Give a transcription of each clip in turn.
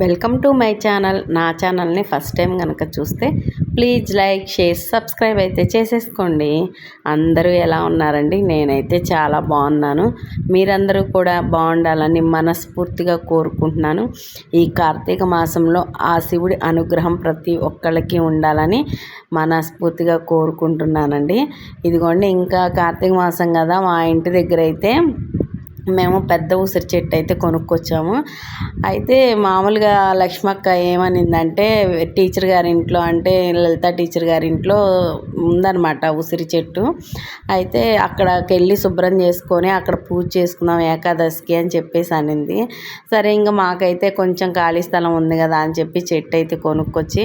Welcome to my channel. నా ఛానల్ని first time కనుక చూస్తే ప్లీజ్ లైక్ షేర్ సబ్స్క్రైబ్ అయితే చేసేసుకోండి. అందరూ ఎలా ఉన్నారండి? నేనైతే చాలా బాగున్నాను. మీరందరూ కూడా బాగుండాలని మనస్ఫూర్తిగా కోరుకుంటున్నాను. ఈ కార్తీక మాసంలో ఆ శివుడి అనుగ్రహం ప్రతి ఒక్కళ్ళకి ఉండాలని మనస్ఫూర్తిగా కోరుకుంటున్నానండి. ఇదిగోండి ఇంకా కార్తీక మాసం కదా మా ఇంటి దగ్గర అయితే మేము పెద్ద ఉసిరి చెట్టు అయితే కొనుక్కొచ్చాము. అయితే మామూలుగా లక్ష్మక్క ఏమనిందంటే టీచర్ గారి ఇంట్లో అంటే లలిత టీచర్ గారి ఇంట్లో ఉందన్నమాట ఉసిరి చెట్టు. అయితే అక్కడికి వెళ్ళి శుభ్రం చేసుకొని అక్కడ పూజ చేసుకుందాం ఏకాదశికి అని చెప్పేసి అనింది. సరే ఇంకా మాకైతే కొంచెం ఖాళీ స్థలం ఉంది కదా అని చెప్పి చెట్టు అయితే కొనుక్కొచ్చి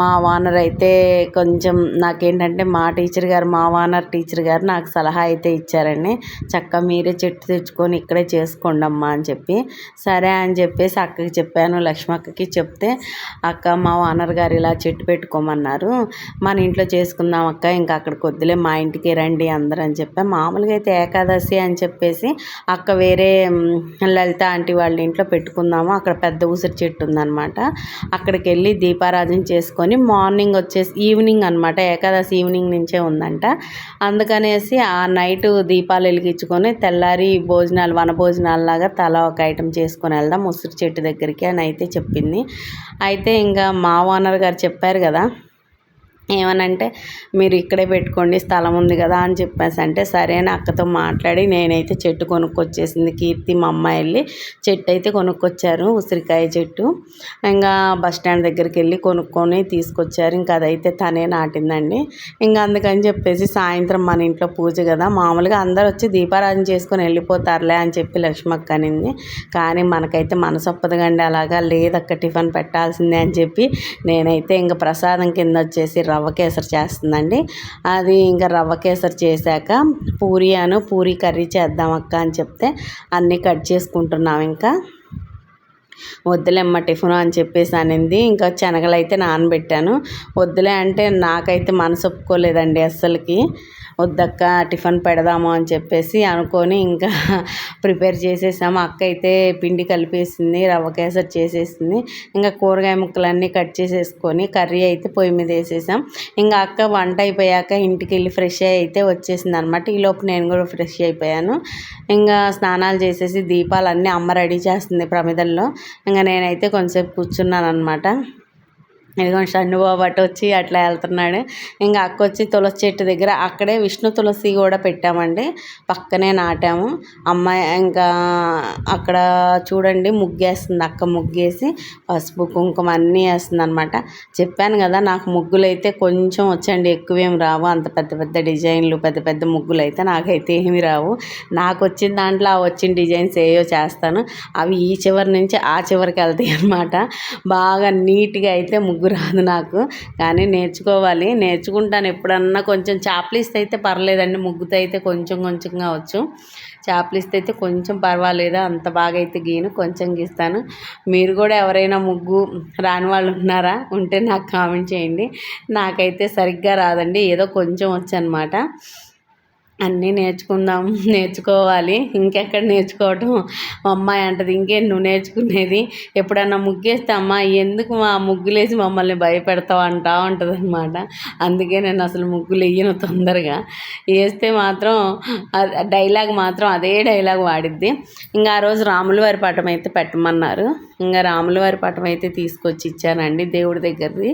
మా వానర్ అయితే కొంచెం నాకేంటంటే మా టీచర్ గారు మా వానర్ టీచర్ గారు నాకు సలహా అయితే ఇచ్చారండి. చక్క మీరే చెట్టు తెచ్చుకో తెచ్చుకొని ఇక్కడే చేసుకోండి అమ్మా అని చెప్పి సరే అని చెప్పేసి అక్కకి చెప్పాను లక్ష్మక్కకి చెప్తే అక్క మా ఓనర్ గారు ఇలా చెట్టు పెట్టుకోమన్నారు మన ఇంట్లో చేసుకుందాం అక్క ఇంకా అక్కడికి వద్దులే మా ఇంటికి రండి అందరూ అని చెప్పి. మామూలుగా అయితే ఏకాదశి అని చెప్పేసి అక్క వేరే లలిత ఆంటీ వాళ్ళ ఇంట్లో పెట్టుకుందాము అక్కడ పెద్ద ఉసిరి చెట్టు ఉందన్నమాట. అక్కడికి వెళ్ళి దీపారాధన చేసుకొని మార్నింగ్ వచ్చేసి ఈవినింగ్ అనమాట ఏకాదశి ఈవినింగ్ నుంచే ఉందంట. అందుకనేసి ఆ నైట్ దీపాలు వెలిగించుకొని తెల్లారి భోజనం భోజనాలు వన లాగా తల ఒక ఐటెం చేసుకొని వెళ్దాం. ఉసిరి చెట్టు దగ్గరికి అని అయితే చెప్పింది. అయితే ఇంకా మా ఓనర్ గారు చెప్పారు కదా ఏమనంటే మీరు ఇక్కడే పెట్టుకోండి స్థలం ఉంది కదా అని చెప్పేసి అంటే సరే అని అక్కతో మాట్లాడి నేనైతే చెట్టు కొనుక్కొచ్చేసింది కీర్తి మా అమ్మాయి వెళ్ళి చెట్టు అయితే కొనుక్కొచ్చారు ఉసిరికాయ చెట్టు. ఇంకా బస్ స్టాండ్ దగ్గరికి వెళ్ళి కొనుక్కొని తీసుకొచ్చారు. ఇంకా అదైతే తనే నాటిందండి. ఇంకా అందుకని చెప్పేసి సాయంత్రం మన ఇంట్లో పూజ కదా మామూలుగా అందరు వచ్చి దీపారాధన చేసుకొని వెళ్ళిపోతారులే అని చెప్పి లక్ష్మక్క అనింది. కానీ మనకైతే మనసొప్పదగండి అలాగా లేదక్క టిఫిన్ పెట్టాల్సిందే అని చెప్పి నేనైతే ఇంకా ప్రసాదం కింద వచ్చేసి రవ్వ కేసరి చేస్తుందండి. అది ఇంకా రవ్వ కేసరి చేశాక పూరి అను పూరి కర్రీ చేద్దాం అక్క అని చెప్తే అన్నీ కట్ చేసుకుంటున్నాం ఇంకా. వద్దులేమ్మ టిఫిన్ అని చెప్పేసి అనింది. ఇంకా శనగలు అయితే నానబెట్టాను. వద్దులే అంటే నాకైతే మనసు ఒప్పుకోలేదండి అస్సలకి. వద్దక్క టిఫిన్ పెడదాము అని చెప్పేసి అనుకొని ఇంకా ప్రిపేర్ చేసేసాము. అక్క అయితే పిండి కలిపేసింది రవ్వ కేసరి చేసేసింది. ఇంకా కూరగాయ ముక్కలన్నీ కట్ చేసేసుకొని కర్రీ అయితే పొయ్యి మీద వేసేసాం. ఇంకా అక్క వంట అయిపోయాక ఇంటికి వెళ్ళి ఫ్రెష్ అయ్యి అయితే వచ్చేసింది అనమాట ఈలోపు నేను కూడా ఫ్రెష్ అయిపోయాను. ఇంకా స్నానాలు చేసేసి దీపాలన్నీ అమ్మ రెడీ చేస్తుంది ప్రమిదల్లో. ఇంకా నేనైతే కొంచెంసేపు కూర్చున్నాను అనమాట ఇదిగోండి షణ్ణుబాబు అటు వచ్చి అట్లా వెళ్తున్నాడు. ఇంకా అక్క వచ్చి తులసి చెట్టు దగ్గర అక్కడే విష్ణు తులసి కూడా పెట్టామండి. పక్కనే నాటాము. అమ్మాయి ఇంకా అక్కడ చూడండి ముగ్గేస్తుంది. అక్క ముగ్గేసి పసుపు కుంకుమ అన్నీ వేస్తుంది అనమాట చెప్పాను కదా నాకు ముగ్గులు అయితే కొంచెం వచ్చండి ఎక్కువేం రావు. అంత పెద్ద పెద్ద డిజైన్లు పెద్ద పెద్ద ముగ్గులు అయితే నాకైతే ఏమి రావు. నాకు వచ్చిన దాంట్లో ఆ వచ్చిన డిజైన్స్ ఏయో చేస్తాను. అవి ఈ చివరి నుంచి ఆ చివరికి వెళ్తాయి అనమాట బాగా నీట్గా అయితే రాదు నాకు. కానీ నేర్చుకోవాలి. నేర్చుకుంటాను. ఎప్పుడన్నా కొంచెం చాప్లిస్ట్ అయితే పర్లేదండి. ముగ్గుతో అయితే కొంచెం కొంచెంగా వచ్చు. చాప్లిస్ట్ అయితే కొంచెం పర్వాలేదు? అంత బాగా అయితే గీను. కొంచెం గీస్తాను. మీరు కూడా ఎవరైనా ముగ్గు రాని వాళ్ళు ఉన్నారా? ఉంటే నాకు కామెంట్ చేయండి. నాకైతే సరిగ్గా రాదండి. ఏదో కొంచెం వచ్చు అనమాట అన్నీ నేర్చుకుందాం నేర్చుకోవాలి. ఇంకెక్కడ నేర్చుకోవటం? మా అమ్మాయి అంటది ఇంకేం నువ్వు నేర్చుకునేది? ఎప్పుడన్నా ముగ్గేస్తే అమ్మ ఎందుకు మా ముగ్గులేసి మమ్మల్ని భయపెడతావు? అంటా ఉంటుంది అనమాట అందుకే నేను అసలు ముగ్గులు వేయను తొందరగా. వేస్తే మాత్రం డైలాగ్ మాత్రం అదే డైలాగ్ వాడిద్ది. ఇంకా ఆ రోజు రాముల వారి పటం అయితే పెట్టమన్నారు. ఇంకా రాముల వారి పటం అయితే తీసుకొచ్చి ఇచ్చానండి దేవుడి దగ్గరది.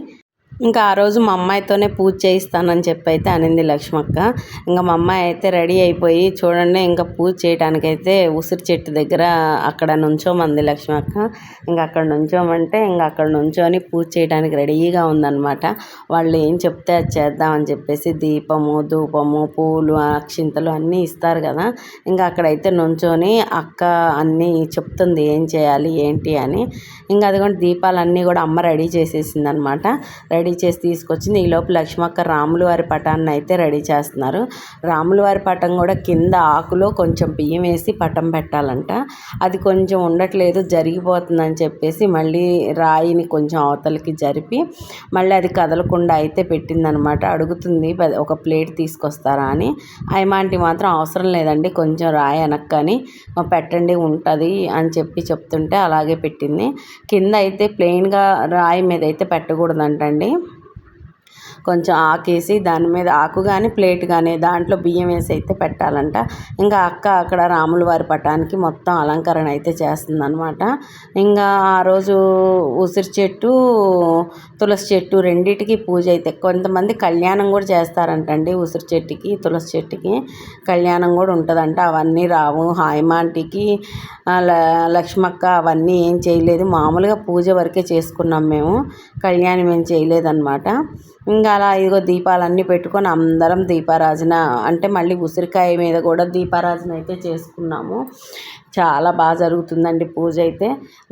ఇంకా ఆ రోజు మా అమ్మాయితోనే పూజ చేయిస్తానని చెప్పి అయితే అనింది లక్ష్మక్క. ఇంకా మా అమ్మాయి అయితే రెడీ అయిపోయి చూడండి ఇంకా పూజ చేయడానికైతే ఉసిరి చెట్టు దగ్గర అక్కడ నుంచోమంది లక్ష్మక్క. ఇంకా అక్కడ నుంచోమంటే ఇంకా అక్కడ నుంచోని పూజ చేయడానికి రెడీగా ఉందన్నమాట. వాళ్ళు ఏం చెప్తే అది చేద్దామని చెప్పేసి దీపము ధూపము పూలు అక్షింతలు అన్నీ ఇస్తారు కదా. ఇంకా అక్కడైతే నుంచొని అక్క అన్నీ చెప్తుంది ఏం చేయాలి ఏంటి అని. ఇంకా అదిగోండి దీపాలన్నీ కూడా అమ్మ రెడీ చేసేసింది అనమాట రెడీ రెడీ చేసి తీసుకొచ్చింది. ఈ లోపు లక్ష్మక్క రాములు వారి పటాన్ని అయితే రెడీ చేస్తున్నారు. రాములు వారి పటం కూడా కింద ఆకులో కొంచెం బియ్యం వేసి పటం పెట్టాలంట. అది కొంచెం ఉండట్లేదు జరిగిపోతుందని చెప్పేసి మళ్ళీ రాయిని కొంచెం అవతలకి జరిపి మళ్ళీ అది కదలకుండా అయితే పెట్టిందనమాట. అడుగుతుంది ఒక ప్లేట్ తీసుకొస్తారా అని. అయమాంటి మాత్రం అవసరం లేదండి కొంచెం రాయి వెనక్కని పెట్టండి ఉంటుంది అని చెప్పి చెప్తుంటే అలాగే పెట్టింది. కింద అయితే ప్లెయిన్గా రాయి మీద అయితే పెట్టకూడదంటండి. కొంచెం ఆకేసి దాని మీద ఆకు కానీ ప్లేట్ కానీ దాంట్లో బియ్యం వేసి అయితే పెట్టాలంట. ఇంకా అక్క అక్కడ రాముల వారి పటానికి మొత్తం అలంకరణ అయితే చేస్తుందనమాట ఇంకా ఆ రోజు ఉసిరి చెట్టు తులసి చెట్టు రెండిటికి పూజ అయితే కొంతమంది కళ్యాణం కూడా చేస్తారంటండి ఉసిరి చెట్టుకి తులసి చెట్టుకి. కళ్యాణం కూడా ఉంటుందంట అవన్నీ రావు. హాయమాంటికి లక్ష్మక్క అవన్నీ ఏం చేయలేదు. మామూలుగా పూజ వరకే చేసుకున్నాం మేము. కళ్యాణం ఏం చేయలేదన్నమాట. ఇంకా అలా ఇదిగో దీపాలన్నీ పెట్టుకొని అందరం దీపారాజన అంటే మళ్ళీ ఉసిరికాయ మీద కూడా దీపారాజన అయితే చేసుకున్నాము. చాలా బాగా జరుగుతుందండి పూజ అయితే.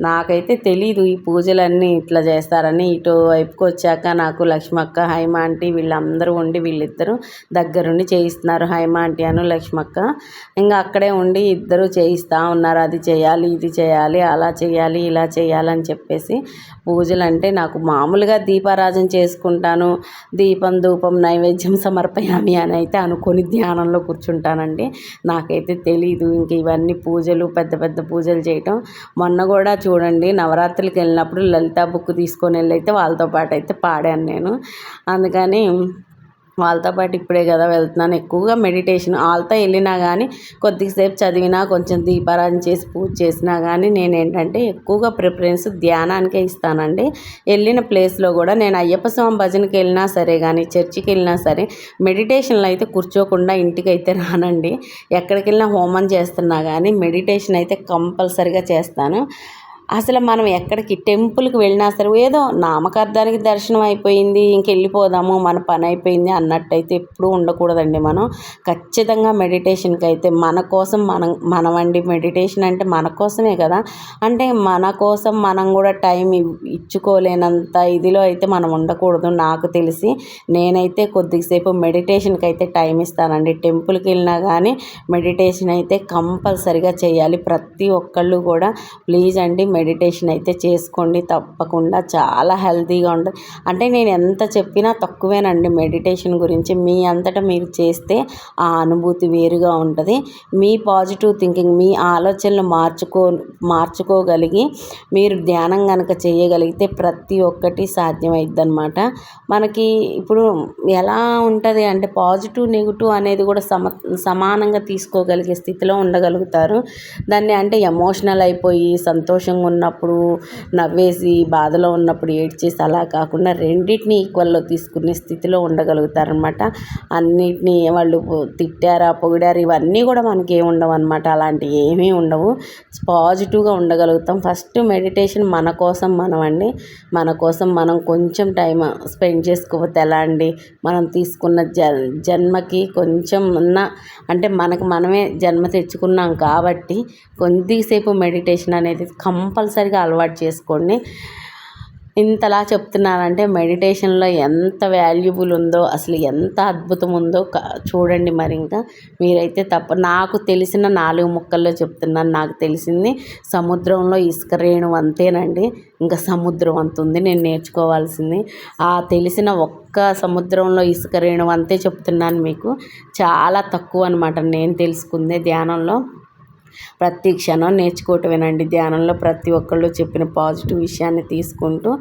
నాకైతే తెలీదు ఈ పూజలన్నీ ఇట్లా చేస్తారని. ఇటు వైపుకి వచ్చాక నాకు లక్ష్మక్క హైమ ఆంటీ వీళ్ళందరూ ఉండి వీళ్ళిద్దరూ దగ్గరుండి చేయిస్తున్నారు. హైమ ఆంటీ అను లక్ష్మక్క. ఇంకా అక్కడే ఉండి ఇద్దరు చేయిస్తూ ఉన్నారు. అది చేయాలి ఇది చేయాలి అలా చేయాలి ఇలా చేయాలని చెప్పేసి పూజలు అంటే నాకు మామూలుగా దీపారాజన చేసుకుంటాను. దీపం ధూపం నైవేద్యం సమర్పయామి అని అయితే అనుకొని ధ్యానంలో కూర్చుంటానండి. నాకైతే తెలీదు ఇంక ఇవన్నీ పూజలు పెద్ద పెద్ద పూజలు చేయటం. మొన్న కూడా చూడండి నవరాత్రులకు వెళ్ళినప్పుడు లలిత బుక్ తీసుకొని వెళ్ళి అయితే వాళ్ళతో పాటు అయితే పాడాను నేను. అందుకని వాళ్ళతో పాటు ఇప్పుడే కదా వెళ్తున్నాను. ఎక్కువగా మెడిటేషన్ వాళ్ళతో వెళ్ళినా కానీ కొద్దిసేపు చదివినా కొంచెం దీపారాధన చేసి పూజ చేసినా కానీ నేను ఏంటంటే ఎక్కువగా ప్రిఫరెన్స్ ధ్యానానికే ఇస్తానండి. వెళ్ళిన ప్లేస్లో కూడా నేను అయ్యప్ప స్వామి భజనకి వెళ్ళినా సరే కానీ చర్చికి వెళ్ళినా సరే మెడిటేషన్లో అయితే కూర్చోకుండా ఇంటికి అయితే రానండి. ఎక్కడికి వెళ్ళినా హోమం చేస్తున్నా కానీ మెడిటేషన్ అయితే కంపల్సరిగా చేస్తాను. అసలు మనం ఎక్కడికి టెంపుల్కి వెళ్ళినా సరే ఏదో నామకార్థానికి దర్శనం అయిపోయింది ఇంకెళ్ళిపోదాము మన పని అయిపోయింది అన్నట్టయితే ఎప్పుడూ ఉండకూడదండి మనం. ఖచ్చితంగా మెడిటేషన్కి అయితే మన కోసం మనం మనమండి మెడిటేషన్ అంటే మన కోసమే కదా. అంటే మన కోసం మనం కూడా టైం ఇచ్చుకోలేనంత ఇదిలో అయితే మనం ఉండకూడదు నాకు తెలిసి. నేనైతే కొద్దిసేపు మెడిటేషన్కి అయితే టైం ఇస్తానండి. టెంపుల్కి వెళ్ళినా కానీ మెడిటేషన్ అయితే కంపల్సరిగా చేయాలి ప్రతి ఒక్కళ్ళు కూడా. ప్లీజ్ అండి మెడిటేషన్ అయితే చేసుకోండి. తప్పకుండా చాలా హెల్తీగా ఉంటుంది. అంటే నేను ఎంత చెప్పినా తక్కువేనండి మెడిటేషన్ గురించి. మీ అంతటా మీరు చేస్తే ఆ అనుభూతి వేరుగా ఉంటుంది. మీ పాజిటివ్ థింకింగ్ మీ ఆలోచనలు మార్చుకో మార్చుకోగలిగి మీరు ధ్యానం కనుక చేయగలిగితే ప్రతి ఒక్కటి సాధ్యమైద్ది అనమాట మనకి ఇప్పుడు ఎలా ఉంటుంది అంటే పాజిటివ్ నెగిటివ్ అనేది కూడా సమ సమానంగా తీసుకోగలిగే స్థితిలో ఉండగలుగుతారు. దాన్ని అంటే ఎమోషనల్ అయిపోయి సంతోషంగా ఉన్నప్పుడు నవ్వేసి బాధలో ఉన్నప్పుడు ఏడ్చేసి అలా కాకుండా రెండింటిని ఈక్వల్లో తీసుకునే స్థితిలో ఉండగలుగుతారనమాట అన్నిటినీ వాళ్ళు తిట్టారా పొగిడారు ఇవన్నీ కూడా మనకి ఏమి ఉండవు అనమాట అలాంటివి ఏమీ ఉండవు. పాజిటివ్గా ఉండగలుగుతాం. ఫస్ట్ మెడిటేషన్ మన కోసం మనం అండి మన కోసం మనం కొంచెం టైం స్పెండ్ చేసుకోకపోతే ఎలా అండి? మనం తీసుకున్న జ జన్మకి కొంచెం ఉన్న అంటే మనకు మనమే జన్మ తెచ్చుకున్నాం కాబట్టి కొద్దిసేపు మెడిటేషన్ అనేది కంపల్సరిగా అలవాటు చేసుకోండి. ఇంతలా చెప్తున్నానంటే మెడిటేషన్లో ఎంత వాల్యుబుల్ ఉందో అసలు ఎంత అద్భుతం ఉందో చూడండి మరి ఇంకా. మీరైతే తప్ప నాకు తెలిసిన నాలుగు ముక్కల్లో చెప్తున్నాను. నాకు తెలిసింది సముద్రంలో ఇసుక రేణు అంతేనండి. ఇంకా సముద్రం అంత ఉంది నేను నేర్చుకోవాల్సింది. ఆ తెలిసిన ఒక్క సముద్రంలో ఇసుక రేణు అంతే చెప్తున్నాను మీకు. చాలా తక్కువ అనమాట నేను తెలుసుకుందే ధ్యానంలో. ప్రతి క్షణం నేర్చుకోవటమేనండి. ధ్యానంలో ప్రతి ఒక్కళ్ళు చెప్పిన పాజిటివ్ విషయాన్ని తీసుకుంటూ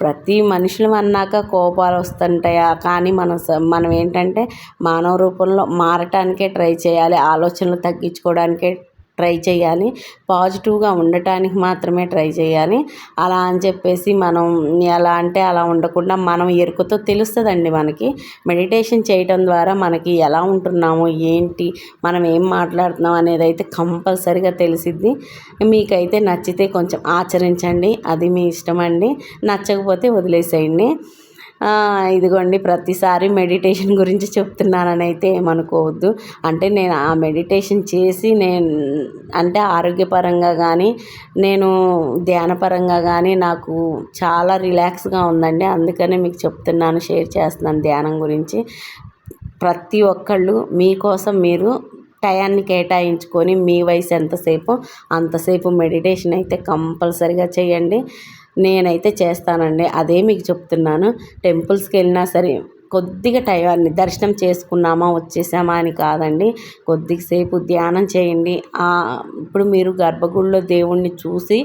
ప్రతి మనుషులు అన్నాక కోపాలు వస్తుంటాయా? కానీ మనం మనం ఏంటంటే మానవ రూపంలో మారటానికే ట్రై చేయాలి. ఆలోచనలు తగ్గించుకోవడానికే ట్రై చేయాలి. పాజిటివ్గా ఉండటానికి మాత్రమే ట్రై చేయాలి. అలా అని చెప్పేసి మనం ఎలా అంటే అలా ఉండకుండా మనం ఎరుకతో తెలుస్తుందండి మనకి. మెడిటేషన్ చేయటం ద్వారా మనకి ఎలా ఉంటున్నాము ఏంటి మనం ఏం మాట్లాడుతున్నాం అనేది అయితే కంపల్సరిగా తెలిసిద్ది. మీకైతే నచ్చితే కొంచెం ఆచరించండి. అది మీ ఇష్టం అండి నచ్చకపోతే వదిలేసేయండి. ఇదిగోండి ప్రతిసారి మెడిటేషన్ గురించి చెప్తున్నానని అయితే ఏమనుకోవద్దు. అంటే నేను ఆ మెడిటేషన్ చేసి నేను అంటే ఆరోగ్యపరంగా కానీ నేను ధ్యానపరంగా కానీ నాకు చాలా రిలాక్స్గా ఉందండి. అందుకనే మీకు చెప్తున్నాను షేర్ చేస్తున్నాను ధ్యానం గురించి. ప్రతి ఒక్కళ్ళు మీకోసం మీరు టయాన్ని కేటాయించుకొని మీ వయసు ఎంతసేపు అంతసేపు మెడిటేషన్ అయితే కంపల్సరిగా చేయండి. నేనైతే చేస్తానండి. అదే మీకు చెప్తున్నాను. టెంపుల్స్కి వెళ్ళినా సరే కొద్దిగా టైం దర్శనం చేసుకున్నామా వచ్చేసామా అని కాదండి. కొద్దిసేపు ధ్యానం చేయండి. ఇప్పుడు మీరు గర్భగుడిలో దేవుణ్ణి చూసి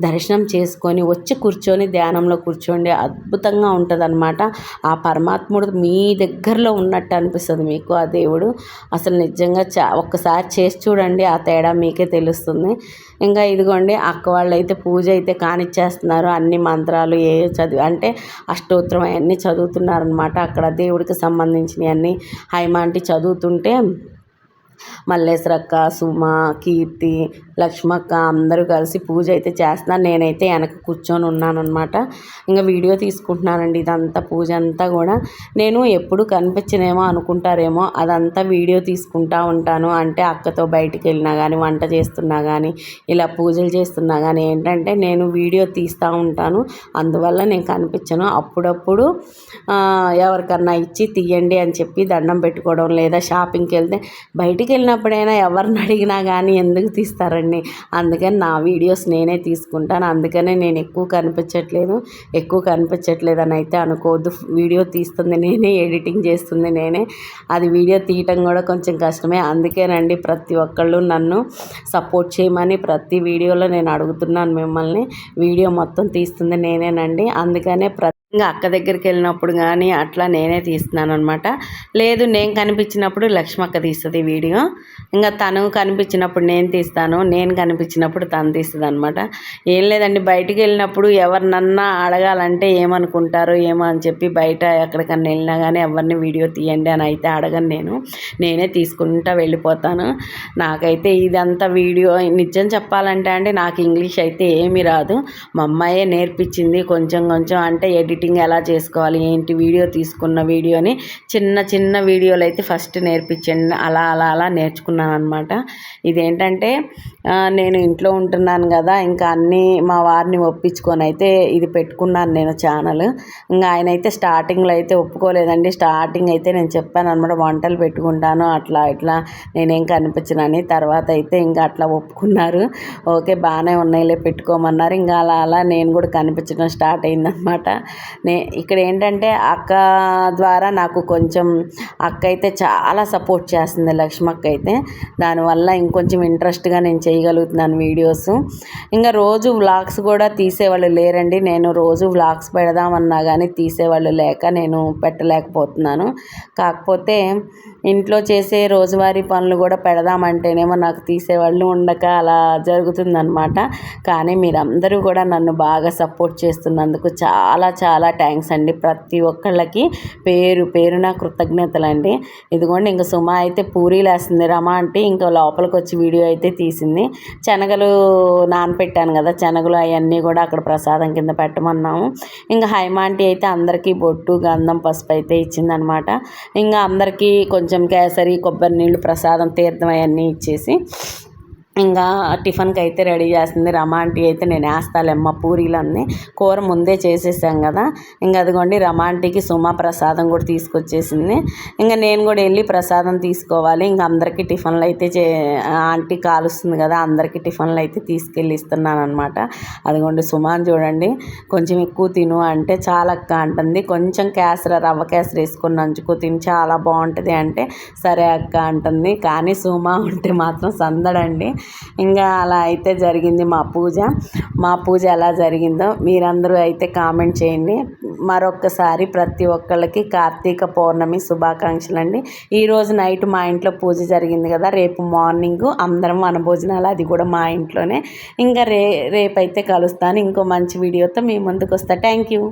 దర్శనం చేసుకొని వచ్చి కూర్చొని ధ్యానంలో కూర్చోండి. అద్భుతంగా ఉంటుంది అనమాట ఆ పరమాత్ముడు మీ దగ్గరలో ఉన్నట్టు అనిపిస్తుంది మీకు ఆ దేవుడు. అసలు నిజంగా చా ఒక్కసారి చేసి చూడండి ఆ తేడా మీకే తెలుస్తుంది. ఇంకా ఇదిగోండి అక్క వాళ్ళు అయితే పూజ అయితే కానిచ్చేస్తున్నారు. అన్ని మంత్రాలు ఏ చదివి అంటే అష్టోత్తరం అవన్నీ చదువుతున్నారనమాట అక్కడ దేవుడికి సంబంధించినవి అన్నీ హైమాంటి చదువుతుంటే మల్లేశ్వరక్క సుమ కీర్తి లక్ష్మక్క అందరూ కలిసి పూజ అయితే చేస్తున్నారు. నేనైతే వెనక కూర్చొని ఉన్నానమాట ఇంకా వీడియో తీసుకుంటున్నానండి. ఇదంతా పూజ అంతా కూడా నేను ఎప్పుడు కనిపించనేమో అనుకుంటారేమో. అదంతా వీడియో తీసుకుంటా ఉంటాను. అంటే అక్కతో బయటికి వెళ్ళినా కానీ వంట చేస్తున్నా కానీ ఇలా పూజలు చేస్తున్నా కానీ ఏంటంటే నేను వీడియో తీస్తూ ఉంటాను. అందువల్ల నేను కనిపించను. అప్పుడప్పుడు ఎవరికన్నా ఇచ్చి తీయండి అని చెప్పి దండం పెట్టుకోవడం లేదా షాపింగ్కి వెళ్తే బయటికి వెళ్ళినప్పుడైనా ఎవరిని అడిగినా కానీ ఎందుకు తీస్తారండి? అందుకని నా వీడియోస్ నేనే తీసుకుంటాను. అందుకనే నేను ఎక్కువ కనిపించట్లేదు. ఎక్కువ కనిపించట్లేదు అని అయితే అనుకోవద్దు. వీడియో తీస్తుంది నేనే ఎడిటింగ్ చేస్తుంది నేనే. అది వీడియో తీయటం కూడా కొంచెం కష్టమే. అందుకేనండి ప్రతి ఒక్కళ్ళు నన్ను సపోర్ట్ చేయమని ప్రతి వీడియోలో నేను అడుగుతున్నాను మిమ్మల్ని. వీడియో మొత్తం తీస్తుంది నేనేనండి. అందుకనే ప్ర ఇంకా అక్క దగ్గరికి వెళ్ళినప్పుడు కానీ అట్లా నేనే తీస్తున్నాను అనమాట లేదు నేను కనిపించినప్పుడు లక్ష్మక్క తీస్తుంది వీడియో. ఇంకా తను కనిపించినప్పుడు నేను తీస్తాను నేను కనిపించినప్పుడు తను తీస్తుంది అనమాట ఏం లేదండి బయటికి వెళ్ళినప్పుడు ఎవరినన్నా అడగాలంటే ఏమనుకుంటారు ఏమో అని చెప్పి బయట ఎక్కడికన్నా వెళ్ళినా కానీ ఎవరిని వీడియో తీయండి అని అయితే అడగను నేను. నేనే తీసుకుంటా వెళ్ళిపోతాను. నాకైతే ఇదంతా వీడియో నిజం చెప్పాలంటే అంటే నాకు ఇంగ్లీష్ అయితే ఏమీ రాదు. మా అమ్మాయే నేర్పించింది కొంచెం కొంచెం అంటే ఎడిట్ ఎడిటింగ్ ఎలా చేసుకోవాలి ఏంటి వీడియో తీసుకున్న వీడియోని చిన్న చిన్న వీడియోలు అయితే ఫస్ట్ నేర్పించండి. అలా అలా అలా నేర్చుకున్నాను అనమాట ఇదేంటంటే నేను ఇంట్లో ఉంటున్నాను కదా ఇంకా అన్నీ మా వారిని ఒప్పించుకొని అయితే ఇది పెట్టుకున్నాను నేను ఛానల్. ఇంకా ఆయన అయితే స్టార్టింగ్లో అయితే ఒప్పుకోలేదండి. స్టార్టింగ్ అయితే నేను చెప్పాను అనమాట వంటలు పెట్టుకుంటాను అట్లా ఇట్లా నేనేం కనిపించనని. తర్వాత అయితే ఇంకా అట్లా ఒప్పుకున్నారు. ఓకే బాగానే ఉన్నాయిలే పెట్టుకోమన్నారు. ఇంకా అలా అలా నేను కూడా కనిపించడం స్టార్ట్ అయిందనమాట నే ఇక్కడ ఏంటంటే అక్క ద్వారా నాకు కొంచెం అక్క అయితే చాలా సపోర్ట్ చేస్తుంది లక్ష్మక్క అయితే దానివల్ల ఇంకొంచెం ఇంట్రెస్ట్గా నేను చేయగలుగుతున్నాను వీడియోస్. ఇంకా రోజు వ్లాగ్స్ కూడా తీసేవాళ్ళు లేరండి. నేను రోజు వ్లాగ్స్ పెడదామన్నా కానీ తీసేవాళ్ళు లేక నేను పెట్టలేకపోతున్నాను. కాకపోతే ఇంట్లో చేసే రోజువారీ పనులు కూడా పెడదామంటేనేమో నాకు తీసేవాళ్ళు ఉండక అలా జరుగుతుందనమాట కానీ మీరందరూ కూడా నన్ను బాగా సపోర్ట్ చేస్తున్నందుకు చాలా చాలా థ్యాంక్స్ అండి. ప్రతి ఒక్కళ్ళకి పేరు పేరున కృతజ్ఞతలు అండి ఇదిగోండి ఇంకా సుమ అయితే పూరీలు వేస్తుంది రమా అంటే ఇంకా లోపలికి వచ్చి వీడియో అయితే తీసింది. శనగలు నానపెట్టాను కదా శనగలు అవన్నీ కూడా అక్కడ ప్రసాదం కింద పెట్టమన్నాము. ఇంకా హైమాంటి అయితే అందరికీ బొట్టు గంధం పసుపు అయితే ఇచ్చిందనమాట ఇంకా అందరికీ కొంచెం కొంచెం కేసరి కొబ్బరి నీళ్ళు ప్రసాదం తీర్థం అవన్నీ ఇచ్చేసి ఇంకా టిఫిన్కి అయితే రెడీ చేస్తుంది. రమాంటీ అయితే నేను వేస్తాలేమ్మ పూరీలన్నీ. కూర ముందే చేసేసాం కదా. ఇంకా అదిగోండి రమాంటీకి సుమా ప్రసాదం కూడా తీసుకొచ్చేసింది. ఇంకా నేను కూడా వెళ్ళి ప్రసాదం తీసుకోవాలి. ఇంకా అందరికీ టిఫిన్లు అయితే చే ఆంటీ కాలుస్తుంది కదా అందరికీ టిఫిన్లు అయితే తీసుకెళ్ళి ఇస్తున్నాను అనమాట అదిగోండి సుమాన్ చూడండి. కొంచెం ఎక్కువ తిను అంటే చాలా అక్క అంటుంది. కొంచెం కేసర రవ్వ కేసర వేసుకొని నంచుకో తిని. చాలా బాగుంటుంది అంటే సరే అక్క అంటుంది. కానీ సుమా ఉంటే మాత్రం సందడండి. ఇంకా అలా అయితే జరిగింది మా పూజ. మా పూజ ఎలా జరిగిందో మీరందరూ అయితే కామెంట్ చేయండి. మరొక్కసారి ప్రతి ఒక్కళ్ళకి కార్తీక పౌర్ణమి శుభాకాంక్షలు అండి ఈరోజు నైట్ మా ఇంట్లో పూజ జరిగింది కదా రేపు మార్నింగ్ అందరం వనభోజనాలు అది కూడా మా ఇంట్లోనే. ఇంకా రే రేపైతే కలుస్తాను. ఇంకో మంచి వీడియోతో మీ ముందుకు వస్తా థ్యాంక్ యూ.